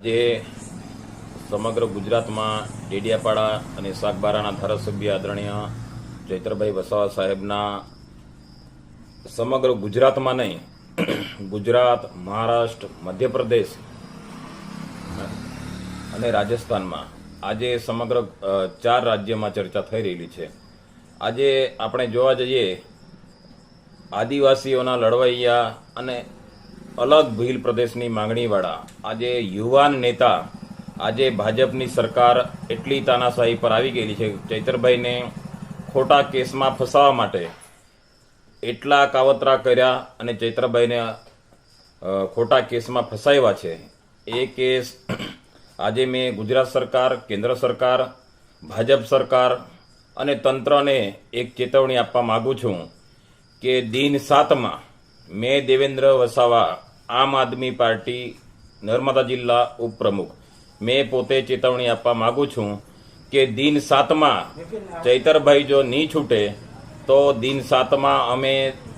જે સમગ્ર ગુજરાતમાં ડેડિયાપાડા અને સાગબારાના ધારાસભ્ય આદરણીય ચૈત્રભાઈ વસાવા સાહેબના સમગ્ર ગુજરાતમાં નહીં, ગુજરાત, મહારાષ્ટ્ર, મધ્યપ્રદેશ અને રાજસ્થાનમાં આજે સમગ્ર ચાર રાજ્યમાં ચર્ચા થઈ રહેલી છે. આજે આપણે જોવા જઈએ, આદિવાસીઓના લડવૈયા અને અલગ ભીલ પ્રદેશની માંગણીવાળા. આજે યુવાન નેતા, આજે ભાજપની સરકાર એટલી તાનાશાહી પર આવી ગયેલી છે. ચૈતરભાઈને ખોટા કેસમાં ફસાવા માટે એટલા કાવતરા કર્યા અને ચૈત્રભાઈને ખોટા કેસમાં ફસાવ્યા છે. એ કેસ આજે મેં ગુજરાત સરકાર, કેન્દ્ર સરકાર, ભાજપ સરકાર અને તંત્રને એક ચેતવણી આપવા માગું છું કે દિન સાતમાં મેં દેવેન્દ્ર વસાવા આમ આદમી પાર્ટી નર્મદા જિલ્લા ઉપપ્રમુખ. મેં પોતે ચેતવણી આપવા માગું છું કે દિન સાતમાં ચૈતરભાઈ જો નહીં છૂટે, તો દિન સાતમાં અમે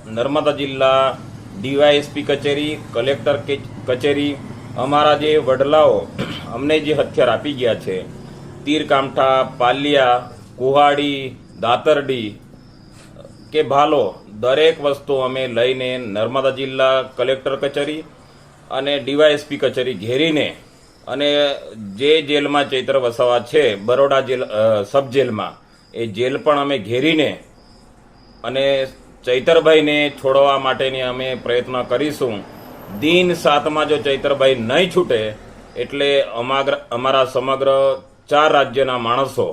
નર્મદા જિલ્લા ડીવાયએસપી કચેરી, કલેક્ટર કચેરી, અમારા જે વડલાઓ અમને જે હથિયાર આપી ગયા છે, તીરકામઠા, પાલિયા, કુહાડી, દાતરડી કે ભાલો, દરેક વસ્તુ અમે લઈને નર્મદા જિલ્લા કલેક્ટર કચેરી અને ડીવાયએસપી કચેરી ઘેરીને અને જે જેલમાં ચૈત્ર વસાવા છે, બરોડા જેલ સબ જેલમાં એ જેલ પણ અમે ઘેરીને અને ચૈતરભાઈને છોડવા માટેની અમે પ્રયત્ન કરીશું. દિન સાતમાં જો ચૈતરભાઈ નહીં છૂટે, એટલે અમારા સમગ્ર ચાર રાજ્યના માણસો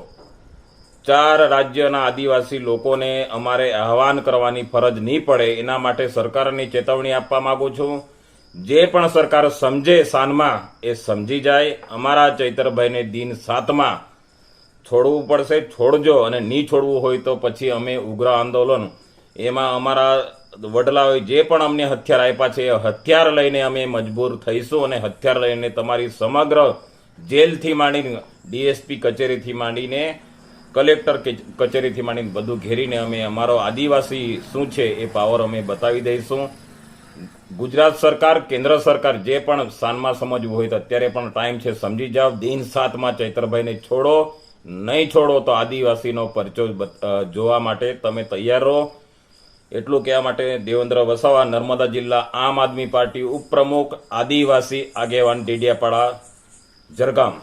ચાર રાજ્યના આદિવાસી લોકોને અમારે આહવાન કરવાની ફરજ નહીં પડે, એના માટે સરકારની ચેતવણી આપવા માગું છું. જે પણ સરકાર સમજે સાનમાં, એ સમજી જાય. અમારા ચૈતરભાઈને દિન સાતમાં છોડવું પડશે, છોડજો અને નહીં છોડવું હોય તો પછી અમે ઉગ્ર આંદોલન. એમાં અમારા વડલાઓએ જે પણ અમને હથિયાર આપ્યા છે, એ હથિયાર લઈને અમે મજબૂર થઈશું અને હથિયાર લઈને તમારી સમગ્ર જેલથી માંડીને, ડીએસપી કચેરીથી માંડીને કલેક્ટર કચેરીથી માંડીને બધું ઘેરીને અમે, અમારો આદિવાસી શું છે એ પાવર અમે બતાવી દઈશું. ગુજરાત સરકાર, કેન્દ્ર સરકાર જે પણ સાનમાં સમજવું હોય તો અત્યારે પણ ટાઈમ છે, સમજી જાઓ. દિન સાતમાં ચૈતરભાઈને છોડો. નહીં છોડો તો આદિવાસીનો પરચો જોવા માટે તમે તૈયાર રહો. એટલું કહેવા માટે દેવેન્દ્ર વસાવા, નર્મદા જિલ્લા આમ આદમી પાર્ટી ઉપપ્રમુખ, આદિવાસી આગેવાન, ડેડિયાપાડા, જરગામ.